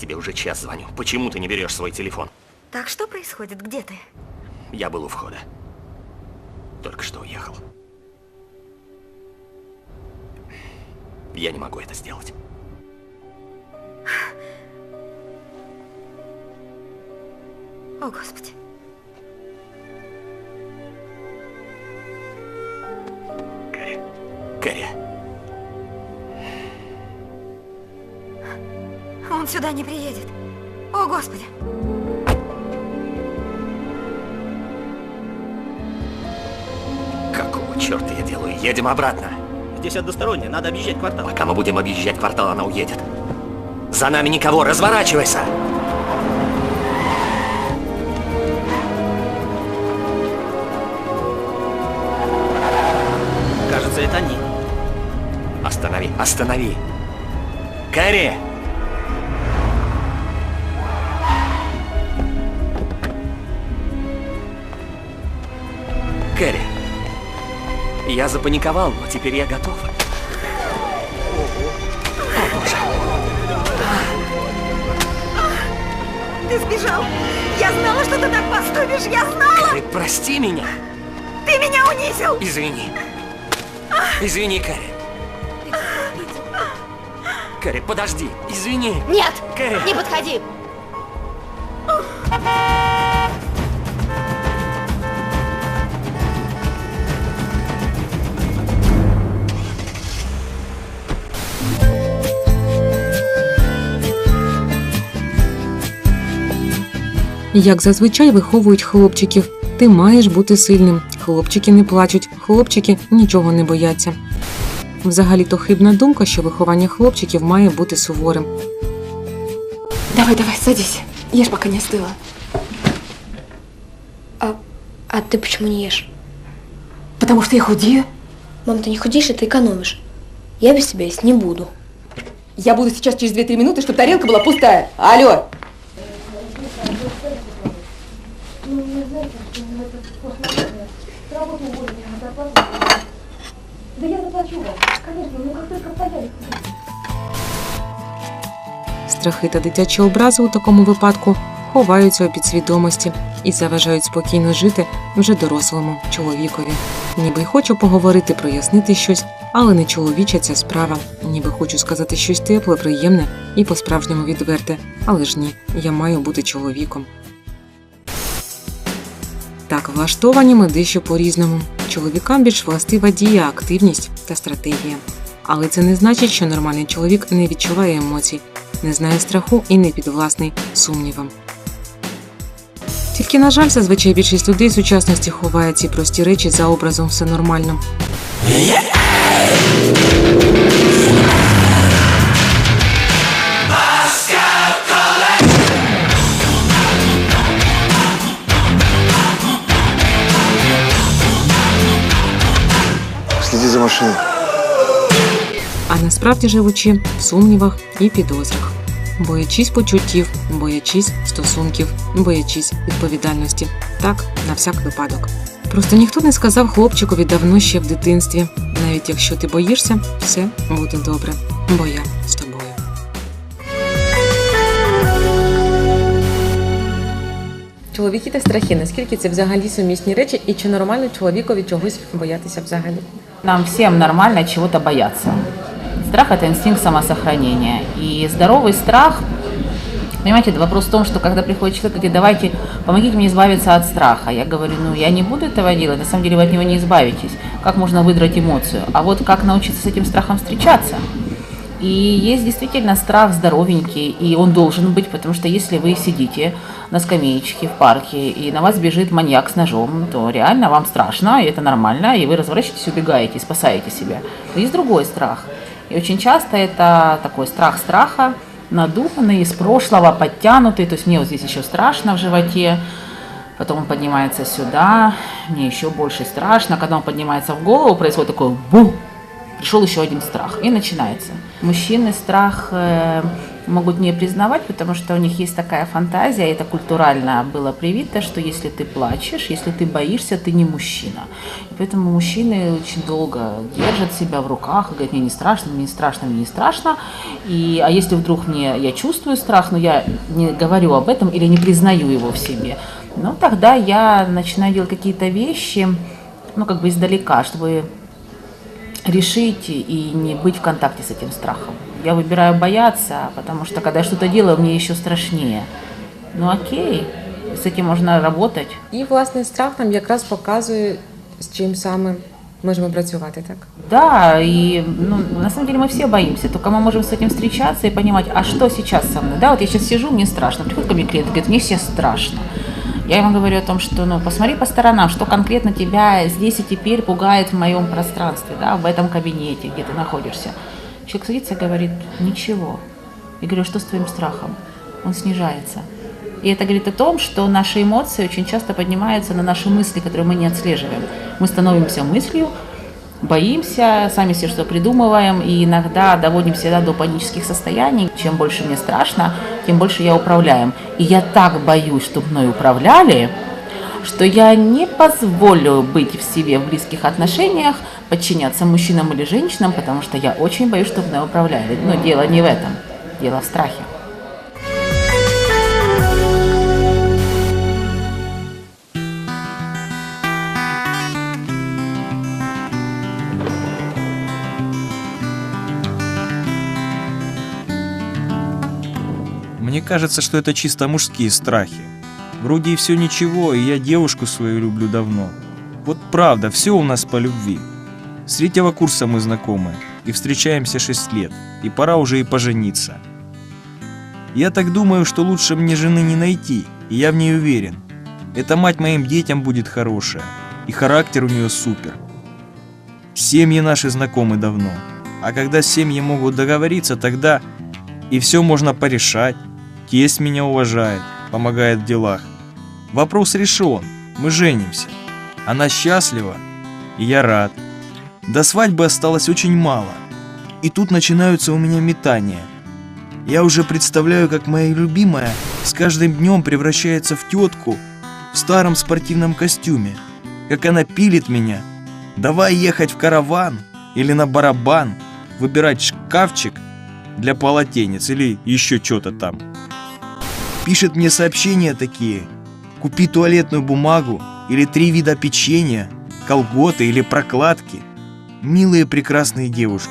Тебе уже час звоню. Почему ты не берешь свой телефон? Так что происходит? Где ты? Я был у входа. Только что уехал. Я не могу это сделать. О, Господи. Сюда не приедет. О, Господи. Какого черта я делаю? Едем обратно. Здесь односторонне, надо объезжать квартал. Пока мы будем объезжать квартал, она уедет. За нами никого, разворачивайся! Кажется, это они. Останови, останови! Кэрри! Кэрри, я запаниковал, но теперь я готов. Ты сбежал. Я знала, что ты так поступишь. Я знала. Кэрри, прости меня! Ты меня унизил. Извини. Извини, Кэрри. Кэрри, подожди. Извини. Нет! Кэрри. Не подходи! Як зазвичай виховують хлопчиків, ти маєш бути сильним. Хлопчики не плачуть, хлопчики нічого не бояться. Взагалі-то хибна думка, що виховання хлопчиків має бути суворим. Давай, давай, садись. Ешь, пока не остыла. А, а ты почему не ешь? Потому что я худею. Мам, ты не худеешь, и ты экономишь. Я без тебя есть не буду. Я буду сейчас через 2-3 минуты, чтобы тарелка была пустая. Алло! Страхи та дитячі образи у такому випадку ховаються у підсвідомості і заважають спокійно жити вже дорослому чоловікові. Ніби хочу поговорити, прояснити щось, але не чоловіча ця справа. Ніби хочу сказати щось тепле, приємне і по-справжньому відверте. Але ж ні, я маю бути чоловіком. Так, влаштовані ми дещо по-різному. Чоловікам більш властива дія, активність та стратегія. Але це не значить, що нормальний чоловік не відчуває емоцій, не знає страху і не підвласний сумнівам. Тільки, на жаль, зазвичай більшість людей сучасності ховає ці прості речі за образом все нормально. Следи а насправді живучи в сумнівах і підозрах, боячись почуттів, боячись стосунків, боячись відповідальності. Так, на всяк випадок. Просто ніхто не сказав хлопчикові давно ще в дитинстві. Навіть якщо ти боїшся, все буде добре, бо я Чоловіки та страхи, наскільки це взагалі сумісні речі, і чи нормально чоловікові чогось боятися взагалі? Нам всем нормально чего-то бояться. Страх – это инстинкт самосохранения. И здоровый страх, понимаете, вопрос в том, что когда приходит человек и говорит, давайте, помогите мне избавиться от страха. Я говорю, ну я не буду этого делать, на самом деле вы от него не избавитесь. Как можно выдрать эмоцию? А вот как научиться с этим страхом встречаться? И есть действительно страх здоровенький, и он должен быть, потому что если вы сидите на скамеечке в парке, и на вас бежит маньяк с ножом, то реально вам страшно, и это нормально, и вы разворачиваетесь, убегаете, спасаете себя. Но есть другой страх. И очень часто это такой страх страха, надуманный, из прошлого, подтянутый, то есть мне вот здесь еще страшно в животе, потом он поднимается сюда, мне еще больше страшно, когда он поднимается в голову, происходит такой бум, пришел еще один страх, и начинается. Мужчины страх э, могут не признавать, потому что у них есть такая фантазия, это культурально было привито, что если ты плачешь, если ты боишься, ты не мужчина. И поэтому мужчины очень долго держат себя в руках, и говорят, мне не страшно, мне не страшно, мне не страшно. И, а если вдруг мне, я чувствую страх, но я не говорю об этом или не признаю его в себе, ну тогда я начинаю делать какие-то вещи, ну как бы издалека, чтобы решить и не быть в контакте с этим страхом. Я выбираю бояться, потому что когда я что-то делаю, мне еще страшнее. Ну окей, з этим можна работать. І власне страх нам якраз показує, з чим саме можемо працювати, так? Да, и ну, на самом деле мы все боимся, только мы можем с этим встречаться и понимать, а что сейчас со мной? Да, вот я сейчас сижу, мне страшно. Приходит ко мне клиент и говорит, мне сейчас страшно. Я ему говорю о том, что ну, посмотри по сторонам, что конкретно тебя здесь и теперь пугает в моем пространстве, да, в этом кабинете, где ты находишься. Человек садится и говорит, ничего. Я говорю, что с твоим страхом? Он снижается. И это говорит о том, что наши эмоции очень часто поднимаются на наши мысли, которые мы не отслеживаем. Мы становимся мыслью, боимся, сами себе что придумываем, и иногда доводим себя до панических состояний. Чем больше мне страшно, тем больше я управляем. И я так боюсь, чтобы мной управляли, что я не позволю быть в себе в близких отношениях, подчиняться мужчинам или женщинам, потому что я очень боюсь, чтобы мной управляли. Но дело не в этом, дело в страхе. Мне кажется, что это чисто мужские страхи. Вроде и все ничего, и я девушку свою люблю давно. Вот правда, все у нас по любви. С третьего курса мы знакомы, и встречаемся 6 лет, и пора уже и пожениться. Я так думаю, что лучше мне жены не найти, и я в ней уверен. Эта мать моим детям будет хорошая, и характер у нее супер. Семьи наши знакомы давно, а когда семьи могут договориться, тогда и все можно порешать. Тесть меня уважает, помогает в делах. Вопрос решен, мы женимся. Она счастлива, и я рад. До свадьбы осталось очень мало. И тут начинаются у меня метания. Я уже представляю, как моя любимая с каждым днем превращается в тетку в старом спортивном костюме. Как она пилит меня. Давай ехать в караван или на барабан, выбирать шкафчик для полотенец или еще что-то там. Пишет мне сообщения такие. Купи туалетную бумагу или три вида печенья, колготы или прокладки. Милые прекрасные девушки.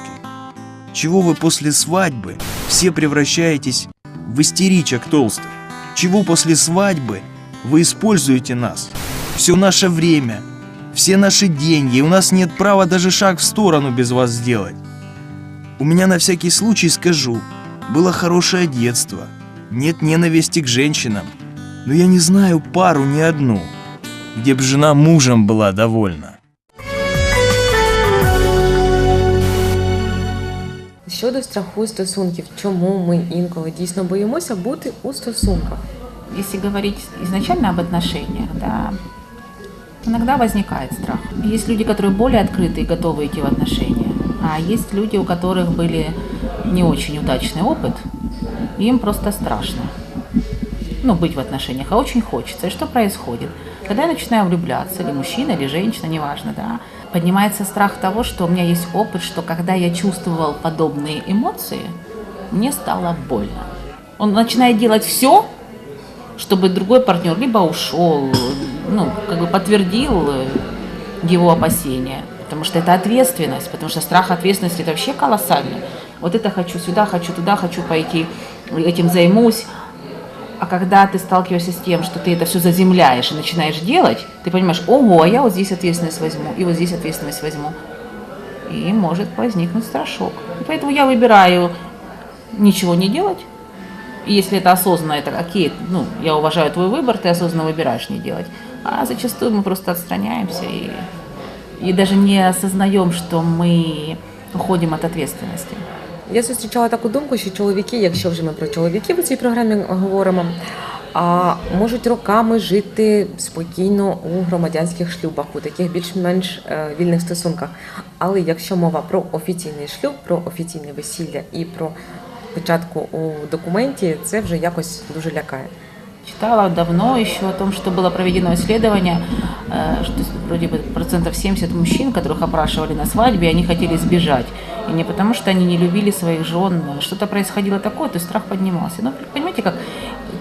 Чего вы после свадьбы все превращаетесь в истеричек толстых? Чего после свадьбы вы используете нас? Все наше время, все наши деньги, и у нас нет права даже шаг в сторону без вас сделать. У меня на всякий случай скажу, было хорошее детство, нет ненависти к женщинам, но я не знаю пару ни одну, где б жена мужем была довольна. Щодо страху стосунків, чому ми інколи дійсно боїмося бути у стосунках? Если говорить изначально об отношениях, да, иногда возникает страх. Есть люди, которые более открыты и готовы идти в отношения, а есть люди, у которых были не очень удачный опыт, им просто страшно. Ну, быть в отношениях, а очень хочется. И что происходит? Когда я начинаю влюбляться, или мужчина, или женщина, неважно, да, поднимается страх того, что у меня есть опыт, что когда я чувствовал подобные эмоции, мне стало больно. Он начинает делать все, чтобы другой партнер либо ушел, ну, как бы подтвердил его опасения. Потому что это ответственность, потому что страх ответственности это вообще колоссальный. Вот это хочу сюда, хочу туда, хочу пойти, этим займусь. А когда ты сталкиваешься с тем, что ты это все заземляешь и начинаешь делать, ты понимаешь, ого, я вот здесь ответственность возьму, и вот здесь ответственность возьму. и может возникнуть страшок. Поэтому я выбираю ничего не делать. И если это осознанно, это окей, ну, я уважаю твой выбор, ты осознанно выбираешь не делать. А зачастую мы просто отстраняемся и, и даже не осознаем, что мы уходим от ответственности. Я зустрічала таку думку, що чоловіки, якщо вже ми про чоловіків у цій програмі говоримо, а можуть роками жити спокійно у громадянських шлюбах, у таких більш-менш е, вільних стосунках. Але якщо мова про офіційний шлюб, про офіційне весілля і про початку у документі, це вже якось дуже лякає. Читала давно еще о том, что было проведено исследование, э, что вроде бы процентов 70 мужчин, которых опрашивали на свадьбе, они хотели сбежать. И не потому, что они не любили своих жен, что-то происходило такое, то есть страх поднимался. Но понимаете как,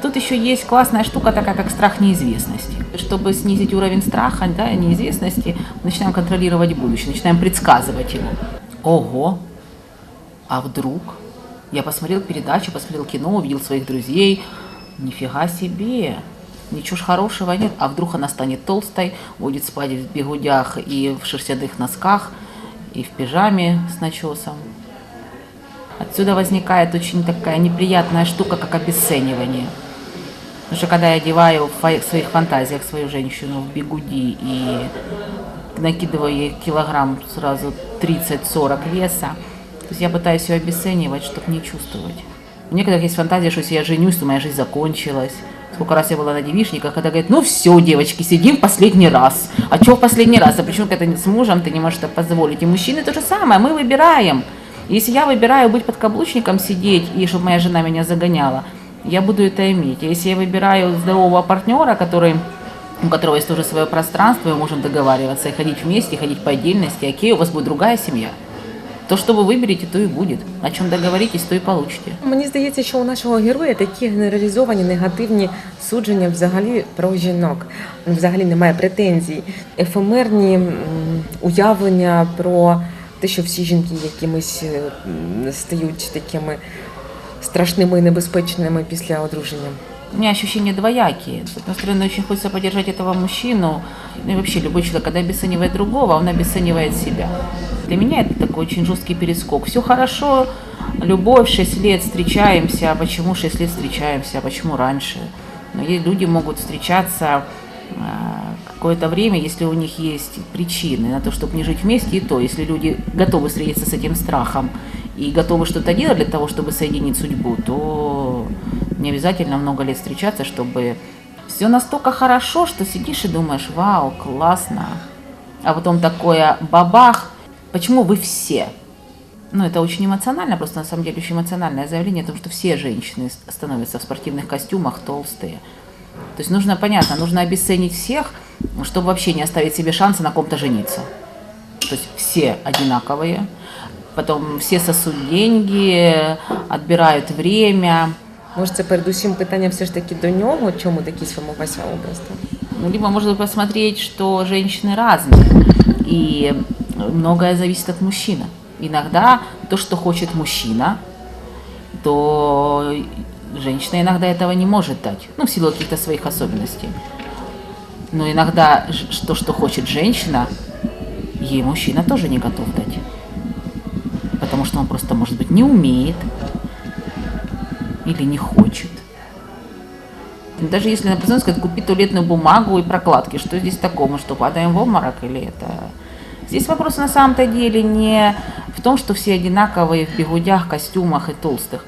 тут еще есть классная штука такая, как страх неизвестности. Чтобы снизить уровень страха, да, неизвестности, начинаем контролировать будущее, начинаем предсказывать его. Ого, а вдруг? Я посмотрел передачу, посмотрел кино, увидел своих друзей. Нифига себе. Ничего ж хорошего нет. А вдруг она станет толстой, будет спать в бегудях и в шерстяных носках, и в пижаме с начесом. Отсюда возникает очень такая неприятная штука, как обесценивание. Потому что когда я одеваю в своих фантазиях свою женщину в бегуди и накидываю ей килограмм сразу 30-40 веса, то есть я пытаюсь ее обесценивать, чтобы не чувствовать. У некоторых есть фантазия, что если я женюсь, то моя жизнь закончилась. Сколько раз я была на девичниках, когда говорят, ну все, девочки, сидим в последний раз. А что в последний раз? А почему, когда с мужем, ты не можешь это позволить? И мужчины то же самое, мы выбираем. Если я выбираю быть подкаблучником, сидеть, и чтобы моя жена меня загоняла, я буду это иметь. Если я выбираю здорового партнера, который у которого есть тоже свое пространство, мы можем договариваться и ходить вместе, и ходить по отдельности, окей, у вас будет другая семья. То, что вы выберете, то и будет. О чем договоритесь, то и получите. Мені здається, що у нашого героя такі генералізовані негативні судження взагалі про жінок. Взагалі немає претензій. Ефемерні уявлення про те, що всі жінки якимись е, стають такими страшними і небезпечними після одруження. У меня ощущения двоякие. С одной стороны, очень хочется поддержать этого мужчину. Ну и вообще, любой человек, когда обесценивает другого, он обесценивает себя. Для меня это такой очень жесткий перескок. Все хорошо, любовь, 6 лет встречаемся. А почему 6 лет встречаемся? А почему раньше? Но и люди могут встречаться э, какое-то время, если у них есть причины на то, чтобы не жить вместе, и то, если люди готовы встретиться с этим страхом и готовы что-то делать для того, чтобы соединить судьбу, то не обязательно много лет встречаться, чтобы все настолько хорошо, что сидишь и думаешь, вау, классно. А потом такое бабах, почему вы все? Ну, это очень эмоционально, просто на самом деле очень эмоциональное заявление о том, что все женщины становятся в спортивных костюмах толстые. То есть нужно, понятно, нужно обесценить всех, чтобы вообще не оставить себе шанса на ком-то жениться. То есть все одинаковые, потом все сосут деньги, отбирают время. Може, це передусім питання все ж таки до нього, чому такий сформувався образ? так? Ну, либо можно посмотреть, что женщины разные, и многое зависит от мужчины. Иногда то, что хочет мужчина, то женщина иногда этого не может дать, ну, в силу каких-то своих особенностей. Но иногда то, что хочет женщина, ей мужчина тоже не готов дать. Потому что он просто, может быть, не умеет или не хочет. Даже если написано сказать, купи туалетную бумагу и прокладки, что здесь такого, что, падаем в обморок или это... Здесь вопрос на самом-то деле не в том, что все одинаковые в бегудях, костюмах и толстых.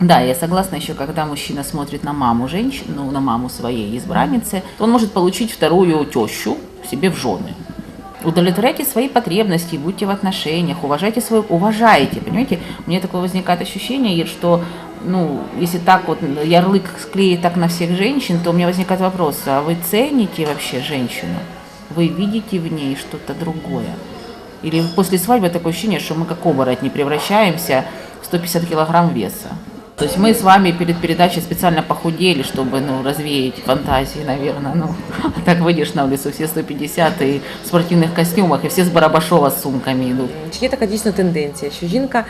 Да, я согласна еще, когда мужчина смотрит на маму женщины, ну, на маму своей избранницы, он может получить вторую тещу себе в жены. Удовлетворяйте свои потребности, будьте в отношениях, уважайте свою, уважайте, понимаете? У меня такое возникает ощущение, что, ну, если так вот ярлык склеить так на всех женщин, то у меня возникает вопрос, а вы цените вообще женщину? Вы видите в ней что-то другое? Или после свадьбы такое ощущение, что мы как оборотни превращаемся в 150 килограмм веса? То есть мы с вами перед передачей специально похудели, чтобы ну, развеять фантазии, наверное. Ну, а так выйдешь на улицу, все 150 и в спортивных костюмах, и все с Барабашова с сумками идут. Чи є така дійсно тенденція, що жінка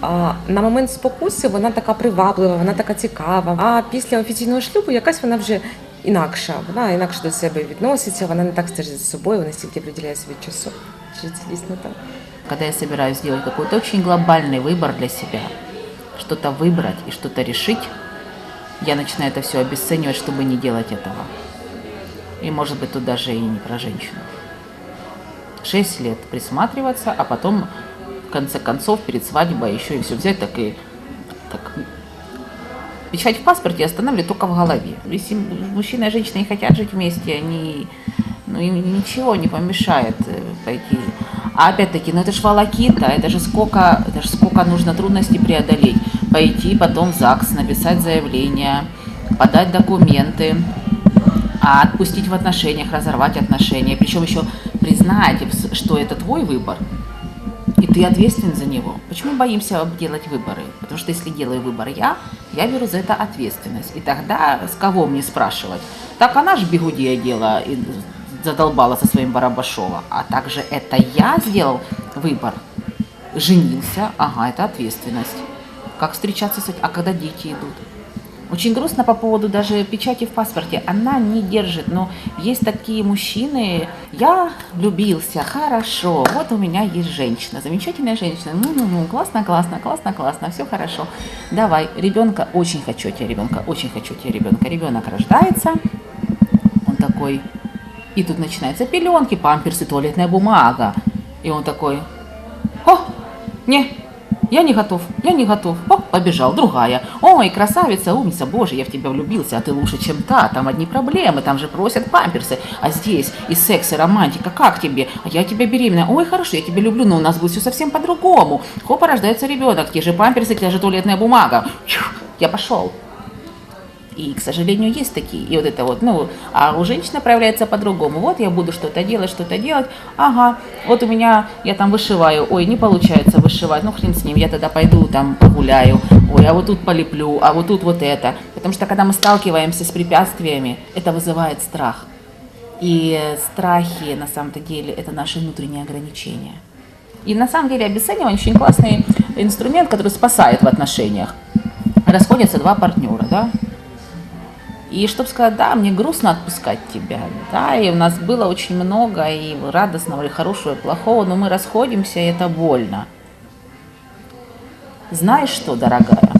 а, на момент спокуси вона така приваблива, вона така цікава, а після офіційного шлюбу якась вона вже інакша, вона інакше до себе відноситься, вона не так стежить за собою, вона стільки приділяє собі часу. Чи це дійсно так? Когда я собираюсь сделать какой-то очень глобальный выбор для себя, что-то выбрать и что-то решить, я начинаю это все обесценивать, чтобы не делать этого. И может быть тут даже и не про женщину. Шесть лет присматриваться, а потом в конце концов перед свадьбой еще и все взять так и так Печать в паспорте останавливает только в голове. Если мужчина и женщина не хотят жить вместе, они, ну, им ничего не помешает э, пойти. А опять-таки, ну это ж волокита, это же сколько, это же сколько нужно трудностей преодолеть. Пойти потом в ЗАГС, написать заявление, подать документы, а отпустить в отношениях, разорвать отношения. Причем еще признать, что это твой выбор, и ты ответственен за него. Почему боимся делать выборы? Потому что если делаю выбор я, я беру за это ответственность. И тогда с кого мне спрашивать? Так она же бегудия дела и задолбала со своим Барабашова. А также это я сделал выбор. Женился, ага, это ответственность. Как встречаться с этим? А когда дети идут? Очень грустно по поводу даже печати в паспорте. Она не держит, но есть такие мужчины. Я влюбился, хорошо. Вот у меня есть женщина, замечательная женщина. Ну, ну, ну, классно, классно, классно, классно, все хорошо. Давай, ребенка, очень хочу тебе ребенка, очень хочу тебе ребенка. Ребенок рождается, он такой, и тут начинаются пеленки, памперсы, туалетная бумага. И он такой, о, не, я не готов, я не готов. О, побежал, другая. Ой, красавица, умница, боже, я в тебя влюбился, а ты лучше, чем та. Там одни проблемы, там же просят памперсы. А здесь и секс, и романтика, как тебе? А я тебя беременная. Ой, хорошо, я тебя люблю, но у нас будет все совсем по-другому. Хопа, рождается ребенок, те же памперсы, те же туалетная бумага. Я пошел. И, к сожалению, есть такие. И вот это вот, ну, а у женщины проявляется по-другому. Вот я буду что-то делать, что-то делать. Ага, вот у меня, я там вышиваю. Ой, не получается вышивать. Ну, хрен с ним, я тогда пойду там погуляю. Ой, а вот тут полеплю, а вот тут вот это. Потому что, когда мы сталкиваемся с препятствиями, это вызывает страх. И страхи, на самом-то деле, это наши внутренние ограничения. И на самом деле обесценивание очень классный инструмент, который спасает в отношениях. Расходятся два партнера, да, и чтобы сказать, да, мне грустно отпускать тебя, да, и у нас было очень много и радостного, и хорошего, и плохого, но мы расходимся, и это больно. Знаешь что, дорогая,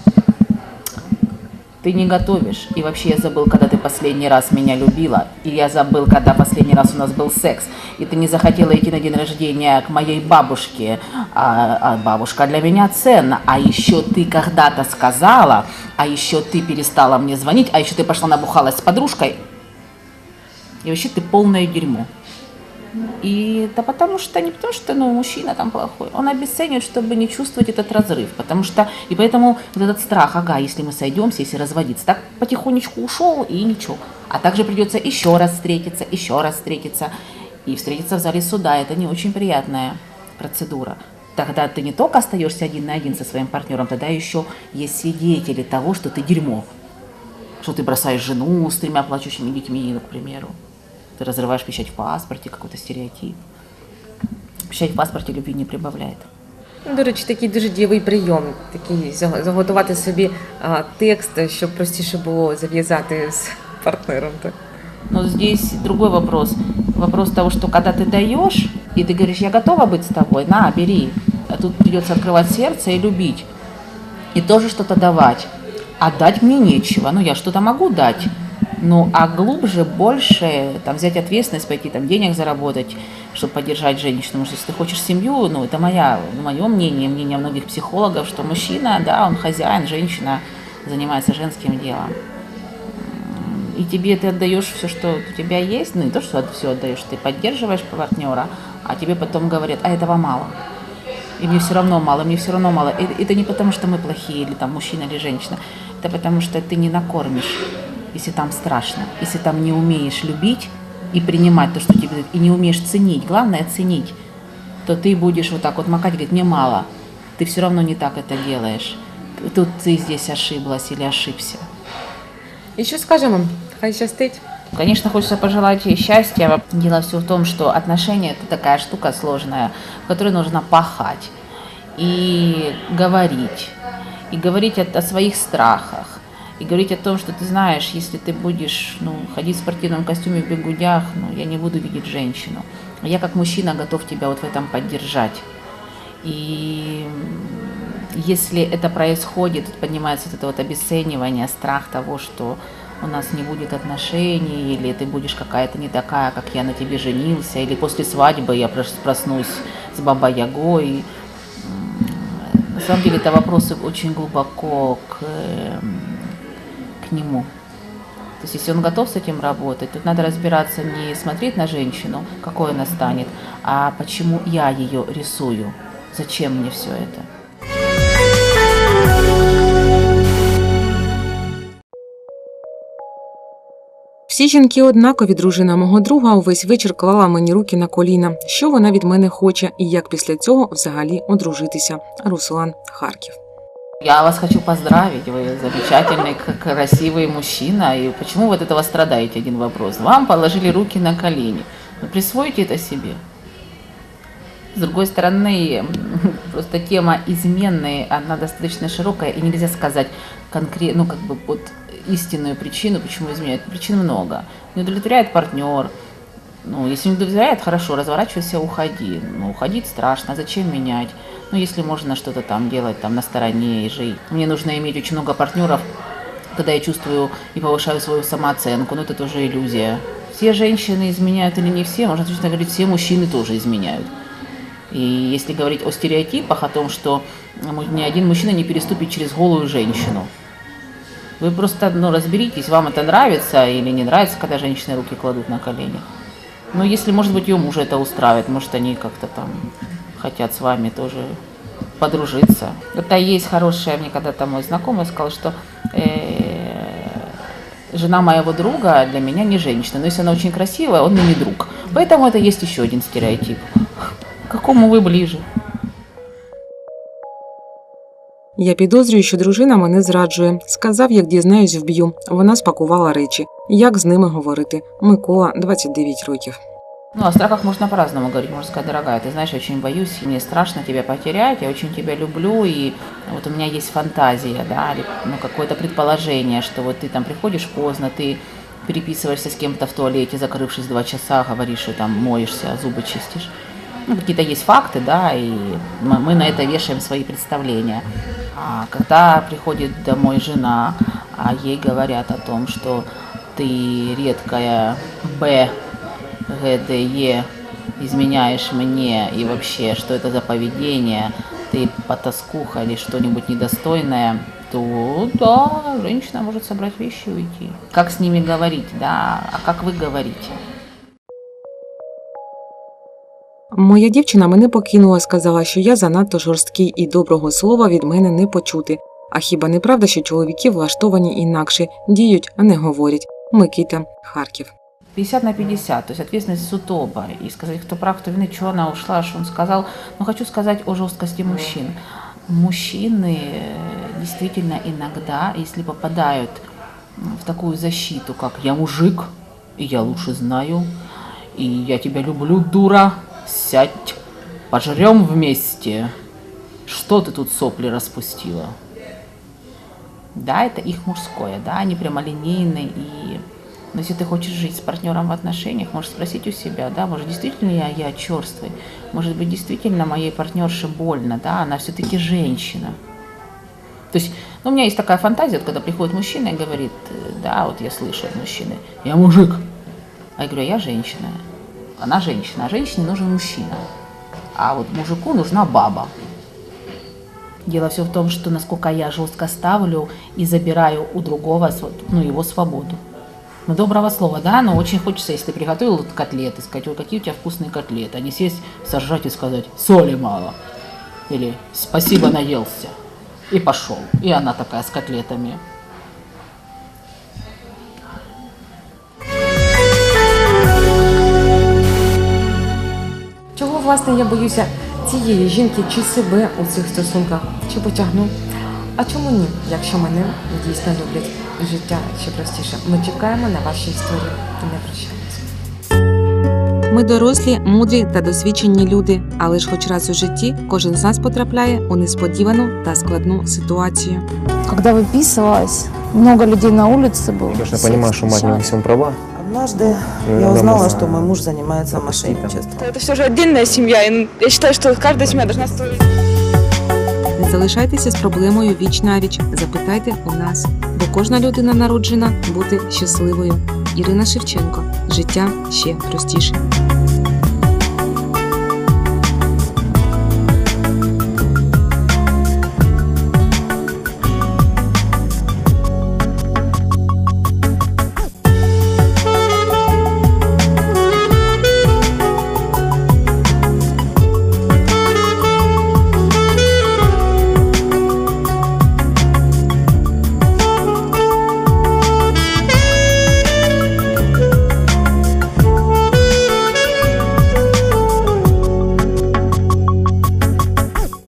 ты не готовишь. И вообще я забыл, когда ты последний раз меня любила. И я забыл, когда последний раз у нас был секс. И ты не захотела идти на день рождения к моей бабушке. А, а бабушка для меня ценна. А еще ты когда-то сказала, а еще ты перестала мне звонить, а еще ты пошла набухалась с подружкой. И вообще ты полное дерьмо. И это потому что, не потому что ну, мужчина там плохой, он обесценивает, чтобы не чувствовать этот разрыв. Потому что, и поэтому вот этот страх, ага, если мы сойдемся, если разводиться, так потихонечку ушел и ничего. А также придется еще раз встретиться, еще раз встретиться. И встретиться в зале суда, это не очень приятная процедура. Тогда ты не только остаешься один на один со своим партнером, тогда еще есть свидетели того, что ты дерьмо. Что ты бросаешь жену с тремя плачущими детьми, к примеру. Ты разриваєш печать в паспорті, какой-то стереотип. Печать в паспорті любві не прибавляє. До речі, такий дуже дієвий прийом, такий заго- заготувати собі а, текст, щоб простіше було зав'язати з партнером. Так. Но здесь другой вопрос. Вопрос того, что когда ты даешь, и ты говоришь, я готова быть с тобой, на, бери. А тут придется открывать сердце и любить. И тоже что-то давать. А дать мне нечего. Ну, я что-то могу дать. Ну, а глубже, больше, там, взять ответственность, пойти там денег заработать, чтобы поддержать женщину. Потому что если ты хочешь семью, ну, это моя, мое мнение, мнение многих психологов, что мужчина, да, он хозяин, женщина занимается женским делом. И тебе ты отдаешь все, что у тебя есть, ну, не то, что все отдаешь, ты поддерживаешь партнера, а тебе потом говорят, а этого мало. И мне все равно мало, мне все равно мало. И это не потому, что мы плохие, или там мужчина или женщина. Это потому, что ты не накормишь если там страшно, если там не умеешь любить и принимать то, что тебе и не умеешь ценить, главное ценить, то ты будешь вот так вот макать, говорит, мне мало, ты все равно не так это делаешь. Тут ты здесь ошиблась или ошибся. І що скажемо? Хай щастить. Конечно, хочется пожелать ей счастья. Дело все в том, что отношения это такая штука сложная, в которой нужно пахать и говорить, и говорить о, о своих страхах, и говорить о том, что ты знаешь, если ты будешь ну, ходить в спортивном костюме в бегудях, ну, я не буду видеть женщину. Я как мужчина готов тебя вот в этом поддержать. И если это происходит, поднимается вот это вот обесценивание, страх того, что у нас не будет отношений, или ты будешь какая-то не такая, как я на тебе женился, или после свадьбы я прос- проснусь с бабой Ягой. На самом деле это вопросы очень глубоко к, эм, к нему. То есть если он готов с этим работать, тут надо разбираться не смотреть на женщину, какой она станет, а почему я ее рисую, зачем мне все это. Всі жінки однакові, дружина мого друга увесь вечір клала мені руки на коліна, що вона від мене хоче, і як після цього взагалі одружитися. Руслан Харків. Я вас хочу поздравить, вы замечательный, красивый мужчина. И почему вы от этого страдаете, один вопрос. Вам положили руки на колени. Вы присвоите это себе. С другой стороны, просто тема измены, она достаточно широкая, и нельзя сказать конкретно, ну, как бы вот истинную причину, почему изменяют. Причин много. Не удовлетворяет партнер, ну, если не удовлетворяет, хорошо, разворачивайся, уходи. Ну, уходить страшно, зачем менять? Ну, если можно что-то там делать там на стороне и жить. Мне нужно иметь очень много партнеров, когда я чувствую и повышаю свою самооценку, но это тоже иллюзия. Все женщины изменяют или не все, можно точно говорить, все мужчины тоже изменяют. И если говорить о стереотипах, о том, что ни один мужчина не переступит через голую женщину, вы просто ну, разберитесь, вам это нравится или не нравится, когда женщины руки кладут на колени. Ну, если, может быть, ее мужа это устраивает, может, они как-то там хотят с вами тоже подружиться. Это есть хорошая, мне когда-то мой знакомый сказал, что э, жена моего друга для меня не женщина, но если она очень красивая, он мне не друг. Поэтому это есть еще один стереотип. К какому вы ближе? Я підозрюю, що дружина мене зраджує. Сказав, як дізнаюсь, вб'ю. Вона спакувала речі. Як з ними говорити? Микола, 29 років. Ну, о страхах можно по-разному говорить. Можно сказать, дорогая, ты знаешь, я очень боюсь, и мне страшно тебя потерять, я очень тебя люблю, и вот у меня есть фантазия, да, или ну, какое-то предположение, что вот ты там приходишь поздно, ты переписываешься с кем-то в туалете, закрывшись два часа, говоришь, что там моешься, зубы чистишь. Ну, какие-то есть факты, да, и мы, мы на это вешаем свои представления. А когда приходит домой жена, а ей говорят о том, что ты редкая Б, ГДЕ, изменяешь мне и вообще, что это за поведение, ты потаскуха или что-нибудь недостойное, то да, женщина может собрать вещи и уйти. Как с ними говорить, да, а как вы говорите? Моя дівчина мене покинула, сказала, що я занадто жорсткий і доброго слова від мене не почути. А хіба не правда, що чоловіки влаштовані інакше, діють, а не говорять? Микита, Харків. 50 на 50, то есть ответственность сутоба. И сказать, кто прав, кто виноват, что она ушла, что он сказал. Но хочу сказать о жесткости мужчин. Мужчины действительно иногда, если попадают в такую защиту, как «я мужик, и я лучше знаю, и я тебя люблю, дура, сядь, пожрем вместе, что ты тут сопли распустила?» Да, это их мужское, да, они прямолинейные и но если ты хочешь жить с партнером в отношениях, можешь спросить у себя, да, может, действительно я, я черствый, может быть, действительно моей партнерше больно, да, она все-таки женщина. То есть, ну, у меня есть такая фантазия, вот, когда приходит мужчина и говорит, да, вот я слышу от мужчины, я мужик. А я говорю, я женщина. Она женщина, а женщине нужен мужчина. А вот мужику нужна баба. Дело все в том, что насколько я жестко ставлю и забираю у другого ну, его свободу. Ну, доброго слова, да, но очень хочется, если приготовил котлеты, сказать, ой, какие у тебя вкусные котлеты, а не сесть, сожрать и сказать, соли мало. Или спасибо, наелся. И пошел. И она такая с котлетами. власне, я боюся цієї жінки чи себе у цих стосунках? Чи потягну? А чому ні, якщо мене дійсно люблять? Життя ще простіше. Ми чекаємо на ваші історії. І не прощаємося. Ми дорослі, мудрі та досвідчені люди, але ж хоч раз у житті кожен з нас потрапляє у несподівану та складну ситуацію. Когда выписывалась, много людей на улице было. Конечно, я понимаю, что мать не во всем права. Однажды я узнала, что мой муж занимается мошенничеством. Это все же отдельная семья, и я считаю, что каждая семья должна стоить. Не залишайтеся з проблемою віч навіч. Запитайте у нас, бо кожна людина народжена бути щасливою. Ірина Шевченко. Життя ще простіше.